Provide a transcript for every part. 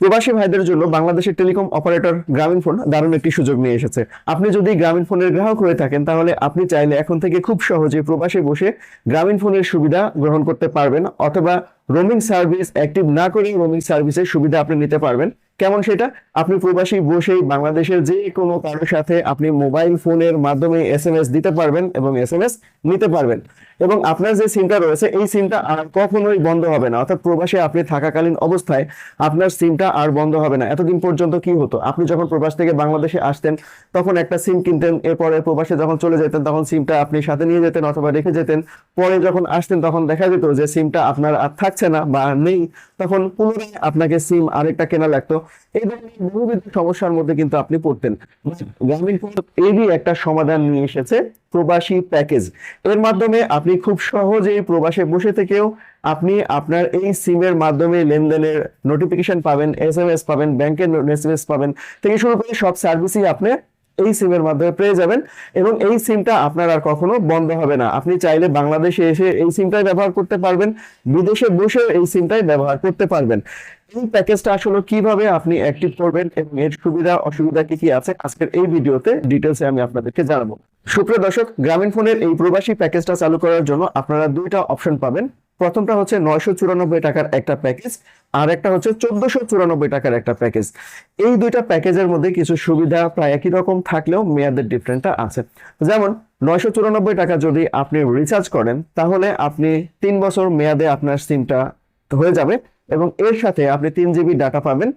প্রবাসী ভাইদের জন্য বাংলাদেশের টেলিকম অপারেটর গ্রামীণ ফোন দারুণ একটি সুযোগ নিয়ে এসেছে। আপনি যদি গ্রামীণ ফোনের গ্রাহক হয়ে থাকেন, তাহলে আপনি চাইলে এখন থেকে খুব সহজে প্রবাসে বসে গ্রামীণ ফোনের সুবিধা গ্রহণ করতে পারবেন, অথবা রোমিং সার্ভিস অ্যাক্টিভ না করে রোমিং সার্ভিসের সুবিধা আপনি নিতে পারবেন। কেমন সেটা? আপনি প্রবাসী বসেই বাংলাদেশের যে কোনো কারোর সাথে আপনি মোবাইল ফোনের মাধ্যমে এস এম এস দিতে পারবেন এবং এস এম এস নিতে পারবেন। এবং আপনার যে সিমটা রয়েছে, এই সিমটা আর কখনোই বন্ধ হবে না। অর্থাৎ প্রবাসে আপনি থাকাকালীন অবস্থায় আপনার সিমটা আর বন্ধ হবে না। এতদিন পর্যন্ত কি হতো? আপনি যখন প্রবাস থেকে বাংলাদেশে আসতেন, তখন একটা সিম কিনতেন, এরপরে প্রবাসে যখন চলে যেতেন, তখন সিমটা আপনি সাথে নিয়ে যেতেন অথবা রেখে যেতেন। পরে যখন আসতেন, তখন দেখা যেত যে সিমটা আপনার আর থাকছে না বা নেই, তখন পুনরায় আপনাকে সিম আরেকটা কেনা লাগতো। এই ধরনের বহুবিধ সমস্যার মধ্যে কিন্তু আপনি পড়তেন। গ্রামীণ এরই একটা সমাধান নিয়ে এসেছে, প্রবাসী প্যাকেজ। এর মাধ্যমে আপনি খুব সহজেই প্রবাসে বসে থেকেও আপনি আপনার এই সিমের মাধ্যমে লেনদেনের নোটিফিকেশন পাবেন এস এম এস পাবেন ব্যাংকের এস এম এস পাবেন। থেকে শুরু করে সব সার্ভিসই আপনি এই সিমের মাধ্যমে পেয়ে যাবেন এবং এই সিমটা আপনার আর কখনো বন্ধ হবে না। আপনি চাইলে বাংলাদেশে এসে এই সিমটাই ব্যবহার করতে পারবেন, বিদেশে বসেও এই সিমটাই ব্যবহার করতে পারবেন। এই প্যাকেজটা আসলে কীভাবে আপনি অ্যাক্টিভ করবেন এবং এর সুবিধা, অসুবিধা কি কি আছে, আজকের এই ভিডিওতে ডিটেলসে আমি আপনাদেরকে জানাব। সুপ্রিয় দর্শক, গ্রামীণ ফোনের এই প্রবাসী প্যাকেজটা চালু করার জন্য আপনারা দুইটা অপশন পাবেন। প্রথমটা হচ্ছে নয়শো চুরানব্বই টাকার একটা প্যাকেজ আর একটা হচ্ছে চোদ্দশো চুরানব্বই টাকার একটা প্যাকেজ। এই দুইটা প্যাকেজের মধ্যে কিছু সুবিধা প্রায় একই রকম থাকলেও মেয়াদের ডিফারেন্টটা আছে। যেমন, নয়শো চুরানব্বই টাকা যদি আপনি রিচার্জ করেন, তাহলে আপনি তিন বছর মেয়াদে আপনার সিমটা হয়ে যাবে এবং এর সাথে আপনি তিন জিবি ডাটা পাবেন।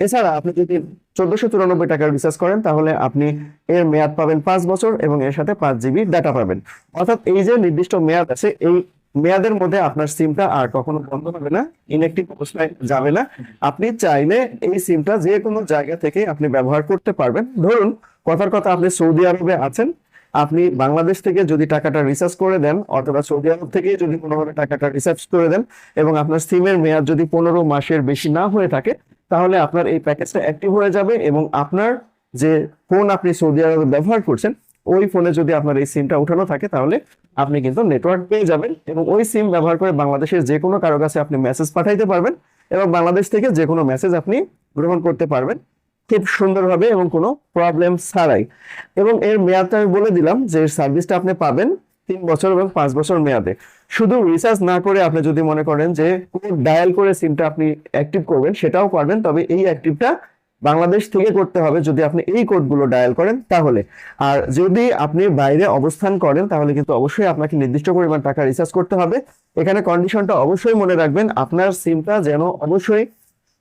এছাড়া আপনি যদি চোদ্দশো চুরানব্বই টাকা রিচার্জ করেন, তাহলে আপনি এর মেয়াদ পাবেন পাঁচ বছর এবং এর সাথে পাঁচ জিবি ডাটা পাবেন। অর্থাৎ এই যে নির্দিষ্ট মেয়াদ আছে, এই মেয়াদের মধ্যে আপনার সিমটা আর কখনো বন্ধ হবে না ইনঅ্যাক্টিভ অবস্থায় যাবে না। আপনি চাইলে এই সিমটা যে কোনো জায়গা থেকে আপনি ব্যবহার করতে পারবেন। ধরুন, কথার কথা আপনি সৌদি আরবে আছেন, আপনি বাংলাদেশ থেকে যদি টাকাটা রিচার্জ করে দেন, অথবা সৌদি আরব থেকে যদি কোনোভাবে টাকাটা রিচার্জ করে দেন এবং আপনার সিমের মেয়াদ যদি পনেরো মাসের বেশি না হয়ে থাকে, তাহলে আপনার এই প্যাকেজটা অ্যাক্টিভ হয়ে যাবে এবং আপনার যে ফোন আপনি সৌদি আরবে ব্যবহার করছেন ওই ফোনে যদি আপনার এই সিমটা উঠানো থাকে, তাহলে আপনি কিন্তু নেটওয়ার্ক পেয়ে যাবেন এবং ওই সিম ব্যবহার করে বাংলাদেশের যে কোনো কারও কাছে আপনি মেসেজ পাঠাইতে পারবেন এবং বাংলাদেশ থেকে যে কোনো মেসেজ আপনি গ্রহণ করতে পারবেন। খুব সুন্দরভাবে এবং কোনো প্রবলেম ছাড়াই। এবং এর মেয়াদটা আমি বলে দিলাম যে সার্ভিসটা আপনি পাবেন তিন বছর এবং পাঁচ বছর মেয়াদে। শুধু রিচার্জ না করে আপনি যদি মনে করেন যে ডায়াল করে সিমটা আপনি অ্যাক্টিভ করবেন, সেটাও পারবেন, তবে এই অ্যাক্টিভটা বাংলাদেশ থেকে করতে হবে যদি আপনি এই কোডগুলো ডায়াল করেন তাহলে। আর যদি আপনি বাইরে অবস্থান করেন তাহলে কিন্তু অবশ্যই আপনাকে নির্দিষ্ট পরিমাণ টাকা রিচার্জ করতে হবে। এখানে কন্ডিশনটা অবশ্যই মনে রাখবেন, আপনার সিমটা যেন অবশ্যই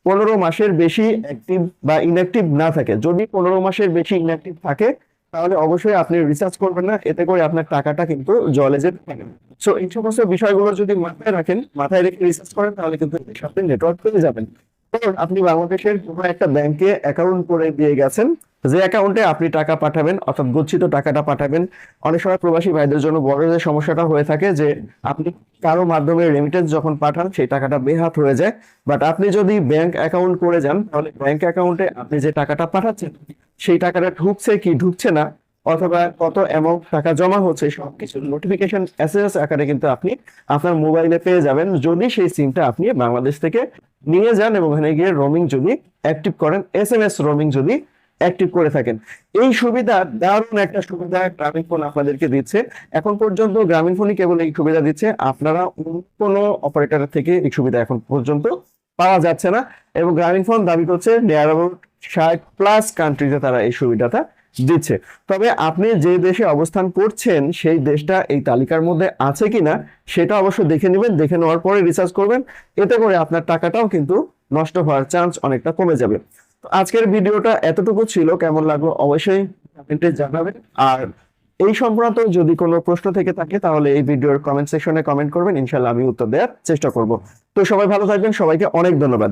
পনেরো মাসের বেশি অ্যাক্টিভ বা ইনঅ্যাক্টিভ না থাকে। যদি পনেরো মাসের বেশি ইনঅ্যাক্টিভ থাকে, তাহলে অবশ্যই আপনি রিচার্জ করবেন না, এতে করে আপনার টাকাটা কিন্তু জলে যেতে পারে। সো এই সমস্ত বিষয়গুলো যদি মাথায় রাখেন, মাথায় রেখে রিচার্জ করেন, তাহলে কিন্তু সাথে নেটওয়ার্ক পেয়ে যাবেন। আপনি বাংলাদেশের কোনো একটা ব্যাংকে অ্যাকাউন্ট করে দিয়ে গেছেন, যে অ্যাকাউন্টে আপনি টাকা পাঠাবেন, অর্থাৎ গচ্ছিত টাকাটা পাঠাবেন। অনেক সময় প্রবাসী ভাইদের জন্য বড় যে সমস্যাটা হয়ে থাকে যে, আপনি কারও মাধ্যমে রেমিটেন্স যখন পাঠান, সেই টাকাটা বেহাত হয়ে যায়। বাট আপনি যদি ব্যাংক অ্যাকাউন্ট করে যান, তাহলে ব্যাংক অ্যাকাউন্টে আপনি যে টাকাটা পাঠাচ্ছেন, সেই টাকাটা ঢুকছে কি ঢুকছে না অথবা কত অ্যামাউন্ট টাকা জমা হচ্ছে সবকিছু নোটিফিকেশন এসএস আকারে কিন্তু আপনি আপনার মোবাইলে পেয়ে যাবেন। যদি সেই সিমটা আপনি বাংলাদেশ থেকে নিয়ে যান এবং ওখানে গিয়ে রোমিং যদি অ্যাক্টিভ করেন এস এম এস রোমিং যদি অ্যাক্টিভ করে থাকেন। এই সুবিধা দারুণ একটা সুবিধা গ্রামীণ ফোন আপনাদেরকে দিচ্ছে। এখন পর্যন্ত গ্রামীণ ফোনই কেবল এই সুবিধা দিচ্ছে। আপনারা কোনো অপারেটরের থেকে এই সুবিধা এখন পর্যন্ত পাওয়া যাচ্ছে না। এবং গ্রামীণ ফোন দাবি করছে, নিয়ার অ্যাবাউট ষাট প্লাস কান্ট্রিতে তারা এই সুবিধাটা দিচ্ছে। তবে আপনি যে দেশে অবস্থান করছেন, সেই দেশটা এই তালিকার মধ্যে আছে কিনা, সেটা অবশ্য দেখে নেবেন, দেখে নেওয়ার পরে রিসার্চ করবেন। এতে করে আপনার টাকাটাও কিন্তু নষ্ট হওয়ার চান্স অনেকটা কমে যাবে। তো আজকের ভিডিওটা এতটুকু ছিল। কেমন লাগল অবশ্যই কমেন্টে জানাবেন। আর এই সংক্রান্ত যদি কোনো প্রশ্ন থেকে থাকে, তাহলে এই ভিডিওর কমেন্ট সেকশনে কমেন্ট করবেন। ইনশাল্লাহ আমি উত্তর দেওয়ার চেষ্টা করব। তো সবাই ভালো থাকবেন। সবাইকে অনেক ধন্যবাদ।